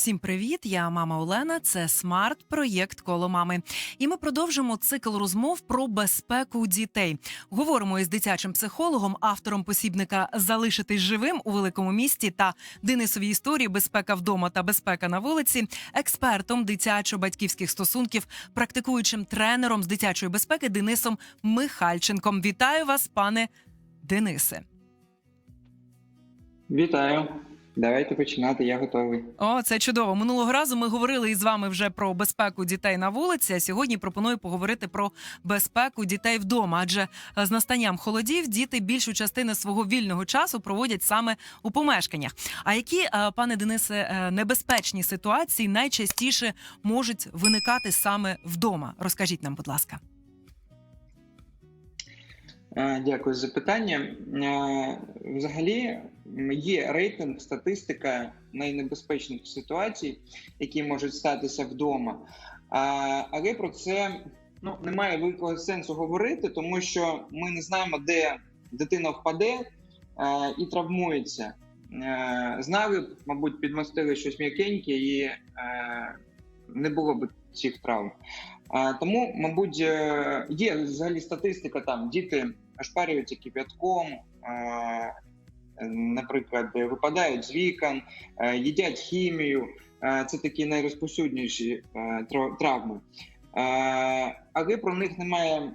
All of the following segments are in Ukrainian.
Всім привіт! Я мама Олена. Це смарт проєкт коло мами. І ми продовжимо цикл розмов про безпеку дітей. Говоримо із дитячим психологом, автором посібника Залишитись живим у великому місті та Денисові історії Безпека вдома та безпека на вулиці, експертом дитячо-батьківських стосунків, практикуючим тренером з дитячої безпеки Денисом Михальченком. Вітаю вас, пане Денисе. Вітаю. Давайте починати, я готовий. О, це чудово. Минулого разу ми говорили із вами вже про безпеку дітей на вулиці. А сьогодні пропоную поговорити про безпеку дітей вдома. Адже е, з настанням холодів діти більшу частину свого вільного часу проводять саме у помешканнях. А які, е, пане Денисе, е, небезпечні ситуації найчастіше можуть виникати саме вдома? Розкажіть нам, будь ласка. Е, Дякую за запитання. Е, Взагалі є рейтинг, статистика найнебезпечніших ситуацій, які можуть статися вдома. Але про це ну, немає великого сенсу говорити, тому що ми не знаємо, де дитина впаде е, і травмується. Знали, б, мабуть, підмостили щось м'якеньке і не було б цих травм. Тому, мабуть, е, є взагалі статистика там діти ошпарюються кип'ятком, е, наприклад, випадають з вікон, е, їдять хімію. Це такі найрозповсюдніші е, травми. Але про них немає,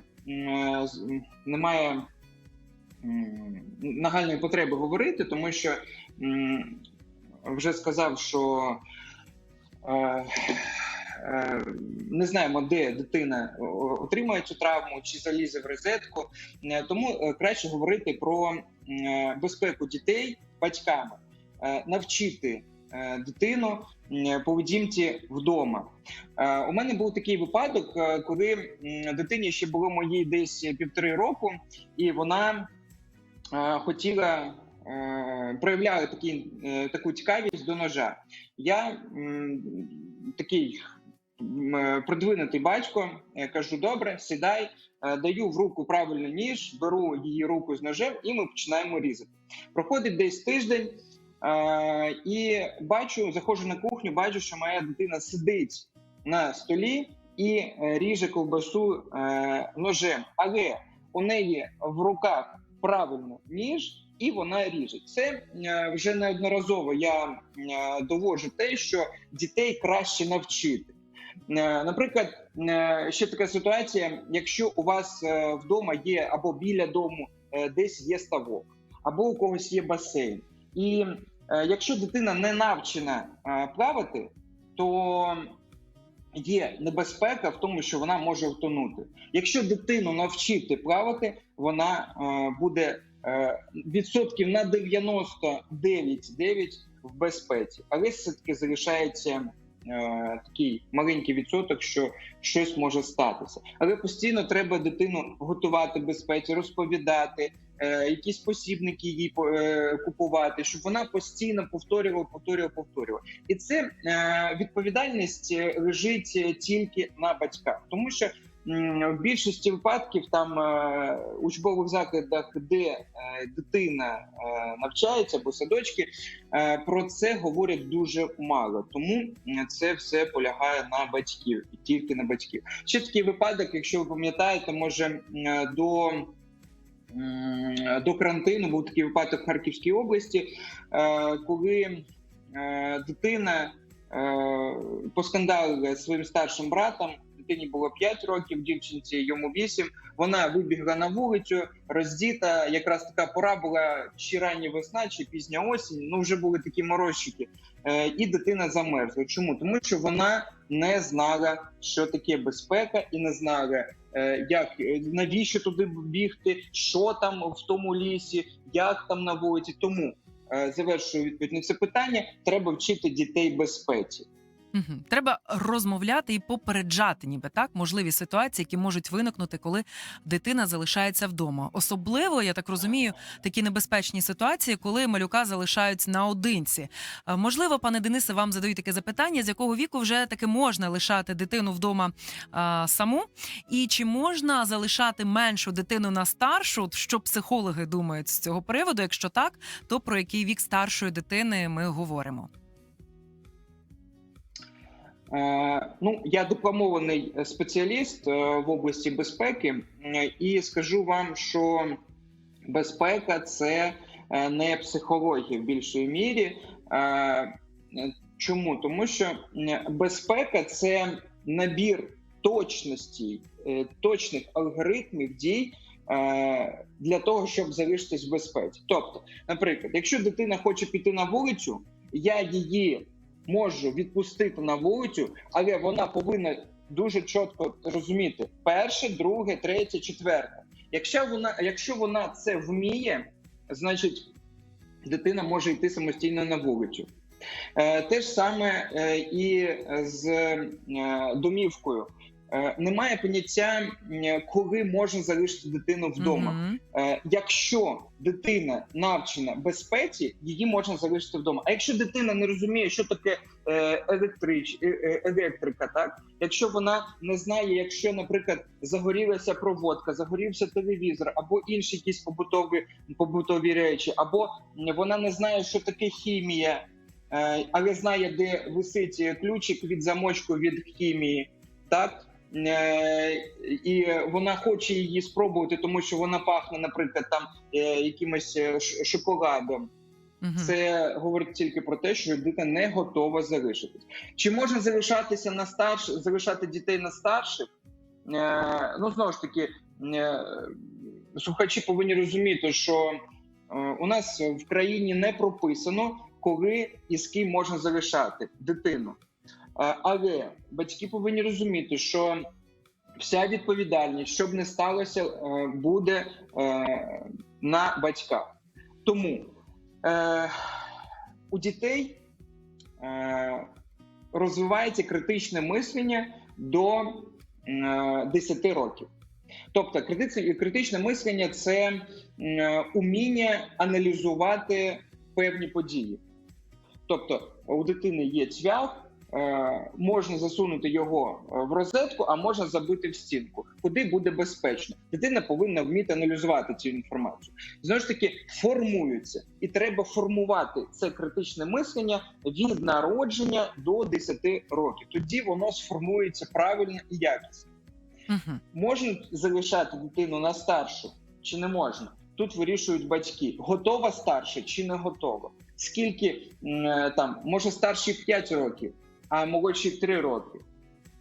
немає нагальної потреби говорити, тому що вже сказав, що не знаємо, де дитина о- отримає цю травму чи залізе в розетку. Е, Тому е, краще говорити про е, безпеку дітей батьками, Е, навчити е, дитину поведінці вдома. Е, У мене був такий випадок, е, коли дитині ще було моїй десь півтори року, і вона е, хотіла. е, Проявляла такі, е, таку цікавість до ножа. Я такий е, продвинутий батько, е, кажу: добре, сідай, е, даю в руку правильно ніж, беру її руку з ножем, і ми починаємо різати. Проходить десь тиждень, е, і бачу, заходжу на кухню, бачу, що моя дитина сидить на столі і е, ріже ковбасу е, ножем. Але у неї в руках правильно ніж. І вона ріже. Це е, вже неодноразово я е, доводжу те, що дітей краще навчити. Е, Наприклад, е, ще така ситуація: якщо у вас е, вдома є або біля дому десь є ставок, або у когось є басейн, і якщо дитина не навчена плавати, то є небезпека в тому, що вона може втонути. Якщо дитину навчити плавати, вона буде відсотків на 99,9 в безпеці, але все-таки залишається е, такий маленький відсоток, що щось може статися. Але постійно треба дитину готувати безпеці, розповідати. е, Якісь посібники їй е, купувати, щоб вона постійно повторювала, повторювала, повторювала. І це е, відповідальність е, лежить е, тільки на батьках, тому що в більшості випадків там е, учбових закладах, де е, дитина е, навчається або садочки, про це говорять дуже мало. Тому це все полягає на батьків і тільки на батьків. Ще такий випадок, якщо ви пам'ятаєте, може до. До карантину був такий випадок в Харківській області, коли дитина поскандалила своїм старшим братом. Дитині було 5 років, дівчинці йому 8. Вона вибігла на вулицю, роздіта. Якраз така пора була чи рання весна, чи пізня осінь. Ну вже були такі морозчики. Е, і дитина замерзла. Чому? Тому що вона не знала, що таке безпека, і не знала, е, як е, навіщо туди бігти, що там в тому лісі, як там на вулиці. Тому завершую відповідь на це питання. Треба вчити дітей безпеці. Мгм. Треба розмовляти і попереджати, ніби так, можливі ситуації, які можуть виникнути, коли дитина залишається вдома. Особливо, я так розумію, такі небезпечні ситуації, коли малюка залишають наодинці. Е, Можливо, пане Денисе, вам задають таке запитання, з якого віку вже таки можна лишати дитину вдома а, саму, і чи можна залишати меншу дитину на старшу? Що психологи думають з цього приводу? Якщо так, то про який вік старшої дитини ми говоримо? Е, Ну, я дипломований спеціаліст е, в області безпеки, е, і скажу вам, що безпека це е, не психологія в більшій мірі. Е, Чому? Тому що безпека це набір точностей, е, точних алгоритмів дій е, для того, щоб залишитись в безпеці. Тобто, наприклад, якщо дитина хоче піти на вулицю, я її можу відпустити на вулицю, але вона повинна дуже чітко розуміти: перше, друге, третє, четверте. Якщо вона, якщо вона це вміє, значить дитина може йти самостійно на вулицю. Е, Те ж саме е, і з е, домівкою. Е, Немає поняття, коли можна залишити дитину вдома. Мгм. Е, Якщо дитина навчена безпеці, її можна залишити вдома. А якщо дитина не розуміє, що таке е, електрич, електрика, так якщо вона не знає, якщо, наприклад, загорілася проводка, загорівся телевізор або інші якісь побутові побутові речі, або вона не знає, що таке хімія, але знає, де висить ключик від замочку від хімії, так. Е, І вона хоче її спробувати, тому що вона пахне, наприклад, там е, якимось е, шоколадом. Це говорить тільки про те, що дитина не готова залишитись. Чи можна залишатися на старш, залишати дітей на старших? Ну знову ж таки, слухачі повинні розуміти, що у нас в країні не прописано, коли і з ким можна залишати дитину. Е, але батьки повинні розуміти, що вся відповідальність, щоб не сталося, е, буде е, на батьках. Тому у дітей розвивається критичне мислення до е, 10 років. Тобто, критичне, мислення це уміння аналізувати певні події. Тобто, у дитини є цвях, можна засунути його е, в розетку, а можна забити в стінку, куди буде безпечно. Дитина повинна вміти аналізувати цю інформацію. Знову ж таки, формуються, і треба формувати це критичне мислення від народження до 10 років. Тоді воно сформується правильно і якісно. Мгм. Можна залишати дитину на старшу чи не можна? Тут вирішують батьки, готова старша чи не готова. Скільки е, там може старші 5 років, а молодші 3 роки.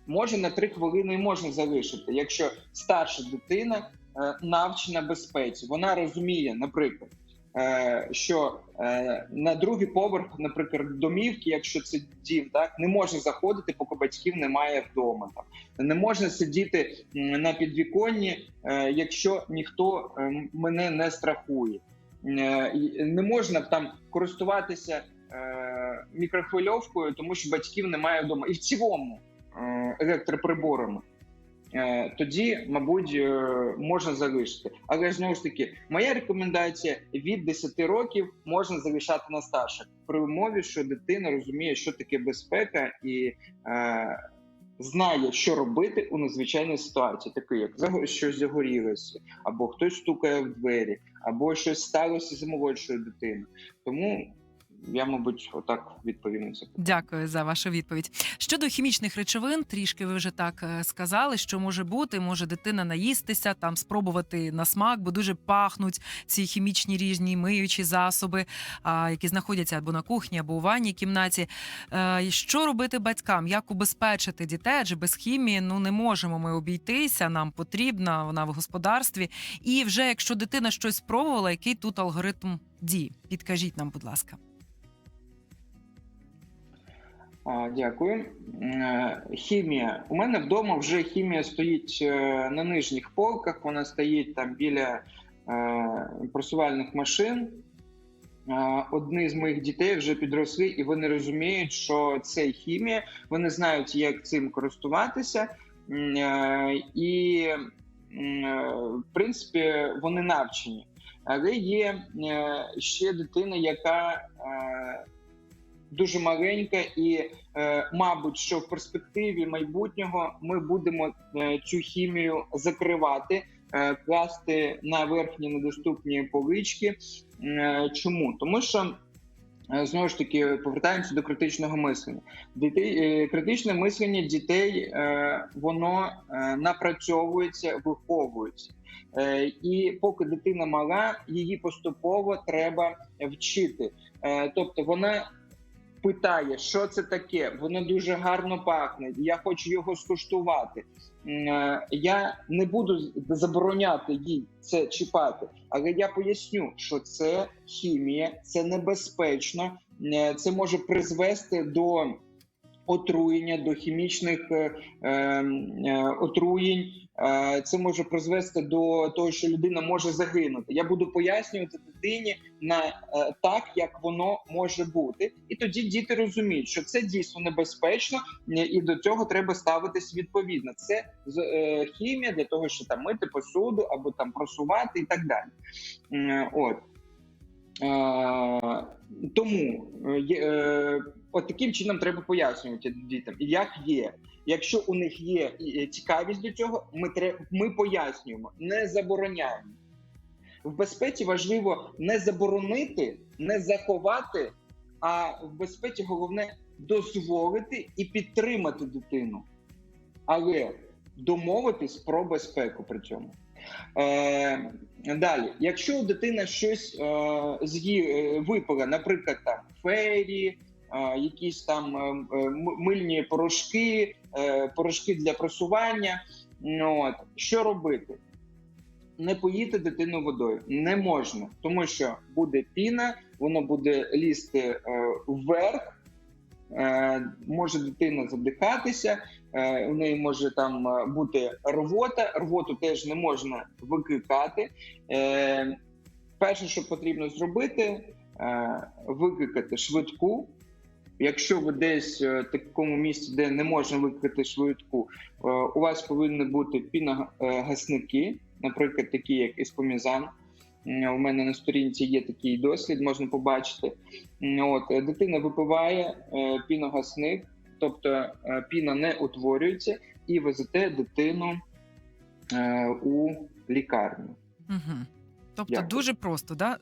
Може на 3 хвилини і можна залишити, якщо старша дитина е, навчена безпеці. Вона розуміє, наприклад, е, що е, на другий поверх, наприклад, домівки, якщо це дім, так не можна заходити, поки батьків немає вдома. Там не можна сидіти на підвіконні, якщо ніхто е, мене не страхує. Не можна там користуватися е, мікрохвильовкою, тому що батьків немає вдома. І в цілому е, електроприборами. Е, Тоді, мабуть, можна залишити. Але знову ж таки, моя рекомендація від 10 років можна залишати на старших при умові, що дитина розуміє, що таке безпека, і е, знає, що робити у надзвичайній ситуації, таке як щось загорілося, або хтось стукає в двері, або щось сталося з молодшою дитиною. Тому я, мабуть, отак відповім на це. Дякую за вашу відповідь. Щодо хімічних речовин, трішки ви вже так е, сказали, що може бути, може дитина наїстися, там спробувати на смак, бо дуже пахнуть ці хімічні різні миючі засоби, які знаходяться або на кухні, або у ванній кімнаті. Е, Що робити батькам? Як убезпечити дітей? Адже без хімії ну не можемо ми обійтися. Нам потрібна вона в господарстві. І вже якщо дитина щось спробувала, який тут алгоритм дій? Підкажіть нам, будь ласка. Дякую. Е, Хімія. У мене вдома вже хімія стоїть е, на нижніх полках. Вона стоїть там біля е, просувальних машин. Одні з моїх дітей вже підросли, і вони розуміють, що це хімія. Вони знають, як цим користуватися, і в принципі вони навчені. Але є ще дитина, яка дуже маленька, і, е, мабуть, що в перспективі майбутнього ми будемо е, цю хімію закривати, е, класти на верхні недоступні полички. Чому? Тому що знову ж таки повертаємося до критичного мислення. Дітей, критичне мислення дітей воно напрацьовується, виховується. І поки дитина мала, її поступово треба вчити. Тобто вона питає, що це таке, воно дуже гарно пахне. Я хочу його скуштувати. Е, Я не буду забороняти їй це чіпати, але я поясню, що це хімія, це небезпечно, е, це може призвести до отруєння, до хімічних е, е, е, отруєнь. Е, Це може призвести до того, що людина може загинути. Я буду пояснювати дитині на так, як воно може бути, і тоді діти розуміють, що це дійсно небезпечно, і до цього треба ставитись відповідно. Це хімія для того, щоб там мити посуду або там просувати і так далі. От. Тому от таким чином треба пояснювати дітям, як є. Якщо у них є цікавість до цього, ми тре- ми пояснюємо, не забороняємо. В безпеці важливо не заборонити, не заховати, а в безпеці головне дозволити і підтримати дитину, але домовитись про безпеку при цьому. Е, далі, якщо дитина щось е, з'ї е, випила, наприклад, там фейрі, е, якісь там е, е, мильні порошки, е, порошки для просування. Ну, от, що робити? Не поїти дитину водою не можна, тому що буде піна, воно буде лізти е, вверх, е, може дитина задихатися, е, у неї може там е, бути рвота. Рвоту теж не можна викликати. Е, перше, що потрібно зробити, е, викликати швидку. Якщо ви десь е, в такому місці, де не можна викликати швидку, е, у вас повинні бути піногасники, наприклад, такі як іспомізан. М, У мене на сторінці є такий дослід, можна побачити. От е, дитина випиває е, піногасник, тобто е, піна не утворюється, і везете дитину е, у лікарню. Угу. Тобто Дякую. дуже просто, да?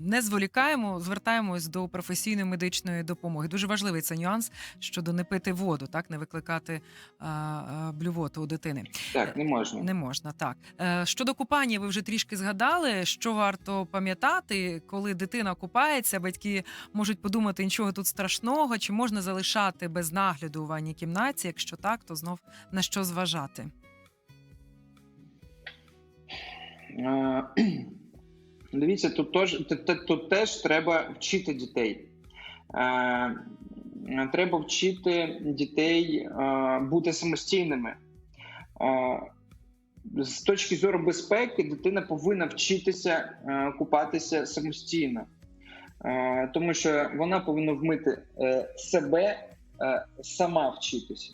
Не зволікаємо, звертаємось до професійної медичної допомоги. Дуже важливий цей нюанс щодо не пити воду, так не викликати а, а, блювоту у дитини. Так, не можна. Не можна так. Е, щодо купання, ви вже трішки згадали, що варто пам'ятати, коли дитина купається, батьки можуть подумати, нічого тут страшного, чи можна залишати без нагляду у ванній кімнаті. Якщо так, то знов на що зважати. Дивіться, тут теж, тут, теж треба вчити дітей. Е, Треба вчити дітей е, бути самостійними. Е, З точки зору безпеки, дитина повинна вчитися купатися самостійно, тому що вона повинна вмити себе сама вчитися.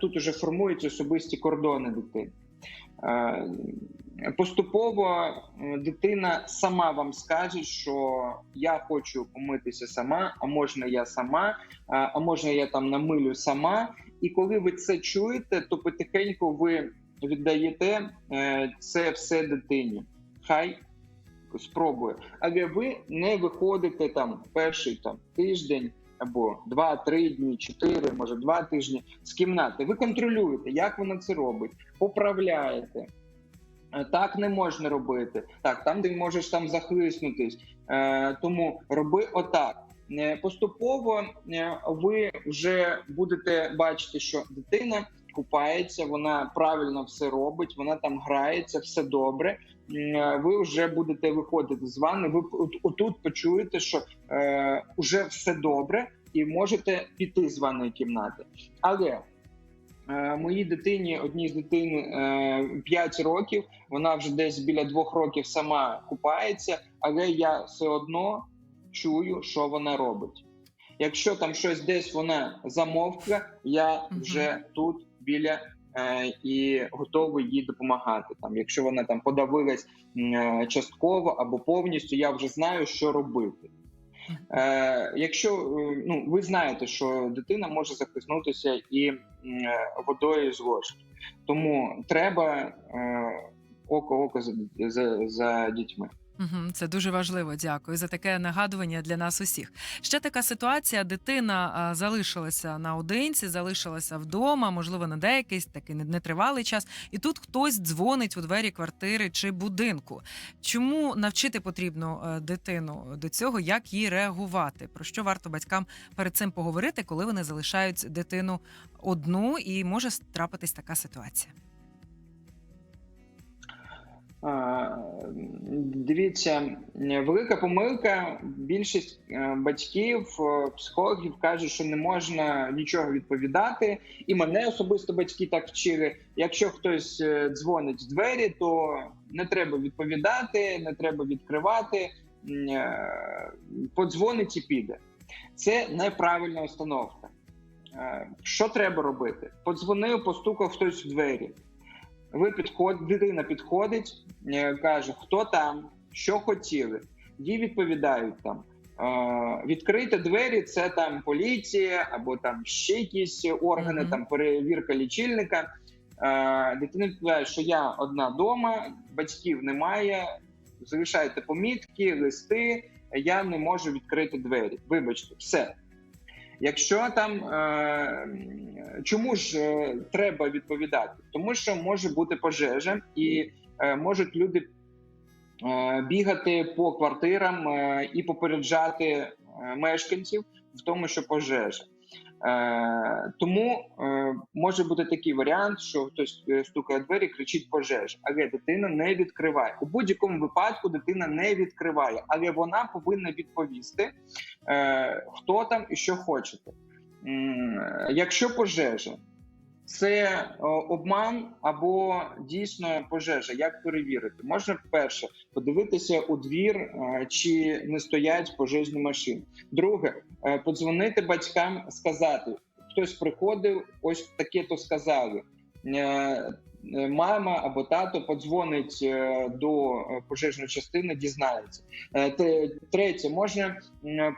Тут уже формуються особисті кордони дитини. Е, Поступово е, дитина сама вам скаже, що я хочу помитися сама, а можна я сама, а а можна я там намилю сама. І коли ви це чуєте, то потихеньку ви віддаєте е, це все дитині. Хай спробує. Але ви не виходите там перший там тиждень або два-три дні, чотири, може два тижні з кімнати. Ви контролюєте, як вона це робить, поправляєте. Е, Так не можна робити. Так, там, де можеш там захлиснутись. Е, тому роби отак. Е, Поступово ви вже будете бачити, що дитина купається, вона правильно все робить, вона там грається, все добре. Ви вже будете виходити з ванни. Ви отут почуєте, що вже все добре, і можете піти з ванної кімнати. Але Моїй дитині, одній з дитин е, 5 років, вона вже десь біля двох років сама купається, але я все одно чую, що вона робить. Якщо там щось десь вона замовкла, я вже тут біля е, і готовий їй допомагати. Там, якщо вона там подавилась е, частково або повністю, я вже знаю, що робити. Е, якщо е, ну ви знаєте, що дитина може захиснутися і е, водою з ложки, тому треба е, око око за, за, за дітьми. Це дуже важливо. Дякую за таке нагадування для нас усіх. Ще така ситуація: дитина залишилася наодинці, залишилася вдома, можливо, на деякий такий нетривалий час, і тут хтось дзвонить у двері квартири чи будинку. Чому навчити потрібно е, дитину до цього, як їй реагувати? Про що варто батькам перед цим поговорити, коли вони залишають дитину одну, і може трапитись така ситуація? Дивіться, велика помилка. Більшість е, батьків, е, психологів кажуть, що не можна нічого відповідати. І мене особисто батьки так вчили. Якщо хтось е, дзвонить в двері, то не треба відповідати, не треба відкривати. Подзвонить і піде. Це неправильна установка. Що треба робити? Подзвонив, постукав хтось в двері. Ви підход, дитина підходить, е, каже, хто там, що хотіли. Їй відповідають там. е, Відкрити двері це там поліція або там ще якісь органи, Мгм. там перевірка лічильника. Е, Дитина відповідає, що я одна вдома, батьків немає. Залишайте помітки, листи. Я не можу відкрити двері. Вибачте, все. Якщо там е, чому ж е, треба відповідати? Тому що може бути пожежа, і е, можуть люди е, бігати по квартирам е, і попереджати е, мешканців в тому, що пожежа. Е, тому е, може бути такий варіант, що хтось е, стукає двері, кричить пожежа, але дитина не відкриває. У будь-якому випадку дитина не відкриває, але вона повинна відповісти, е, хто там і що хочете. Якщо пожежа, це о, обман або дійсно пожежа. Як перевірити? Можна перше подивитися у двір, е, чи не стоять пожежні машини. Друге, е, подзвонити батькам, сказати, хтось приходив, ось таке то сказали. Е, е, Мама або тато подзвонить е, до е, пожежної частини, дізнається. Е, Третє, можна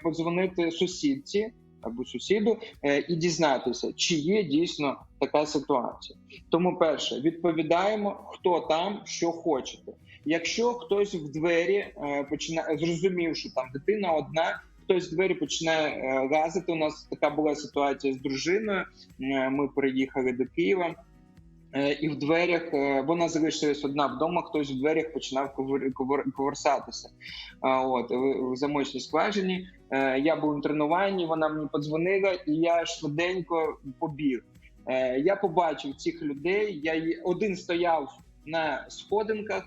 подзвонити сусідці або сусіду е, і дізнатися, чи є дійсно така ситуація. Тому, перше, відповідаємо, хто там, що хочете. Якщо хтось в двері е, починає зрозумів, що там дитина одна. Хтось двері починає е, газити. У нас така була ситуація з дружиною. Е, Ми приїхали до Києва, е, і в дверях вона залишилась одна вдома. Хтось в дверях починав. А, От в замочній скважині. Я був на тренуванні. Вона мені подзвонила, і я швиденько побіг. Я побачив цих людей. Я один стояв на сходинках,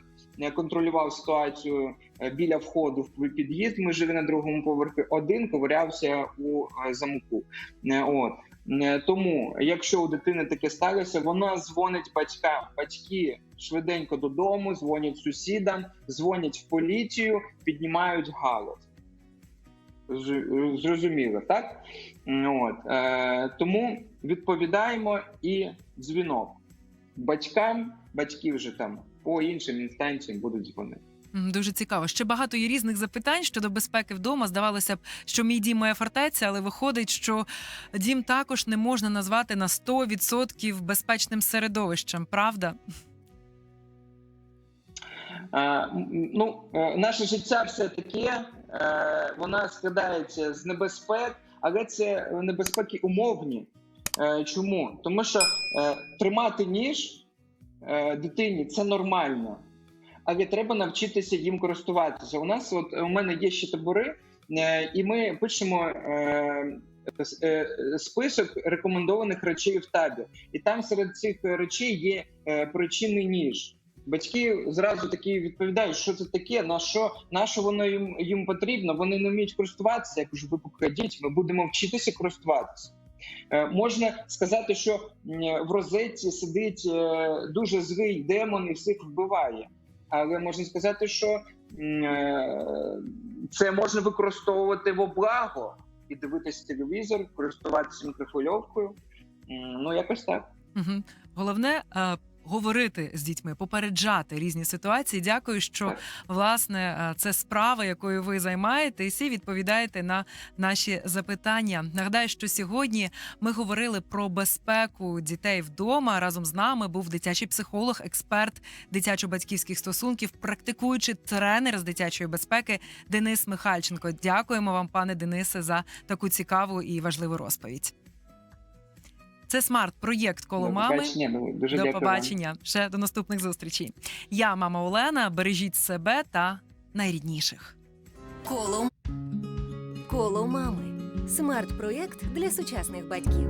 контролював ситуацію е, біля входу в під'їзд. Ми жили на другому поверхі. Один ковирявся у е, замку. Е, От тому, якщо у дитини таке сталося, вона дзвонить батькам. Батьки швиденько додому, дзвонять сусідам, дзвонять в поліцію, піднімають галас. Зрозуміло, так? От. Е, тому відповідаємо і дзвінок. Батькам, батьки вже там по іншим інстанціям будуть дзвонити. Дуже цікаво. Ще багато є різних запитань щодо безпеки вдома. Здавалося б, що мій дім моя фортеця, але виходить, що дім також не можна назвати на 100% безпечним середовищем. Правда? Е, м, ну, е, наше життя все таке, е, вона складається з небезпек, але це небезпеки умовні. Е, Чому? Тому що е, тримати ніж е, дитині це нормально, але треба навчитися їм користуватися. У нас, от у мене є ще табори, е, і ми пишемо. е, е, Список рекомендованих речей в табі, і там серед цих речей є е, причинний ніж. Батьки зразу такі відповідають, що це таке, на що, на що воно їм, їм потрібно. Вони не вміють користуватися. Я кажу, ви покажіть, ми будемо вчитися користуватися. Е, можна сказати, що в розетці сидить е, дуже злий демон і всіх вбиває. Але можна сказати, що е, це можна використовувати в облаго і дивитися телевізор, користуватися мікрохвильовкою. Ну, якось так. Головне говорити з дітьми, попереджати різні ситуації. Дякую, що власне е, це справа, якою ви займаєтесь, і відповідаєте на наші запитання. Нагадаю, що сьогодні ми говорили про безпеку дітей вдома. Разом з нами був дитячий психолог, експерт дитячо-батьківських стосунків, практикуючий тренер з дитячої безпеки Денис Михальченко. Дякуємо вам, пане Денисе, за таку цікаву і важливу розповідь. Це смарт-проєкт коло До мами. дуже До дякую вам. побачення. Ще до наступних зустрічей. Я мама Олена. Бережіть себе та найрідніших. Коло Коло мами. Смарт-проєкт для сучасних батьків.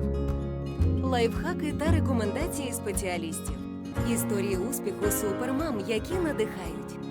Лайфхаки та рекомендації спеціалістів. Історії успіху супермам, які надихають.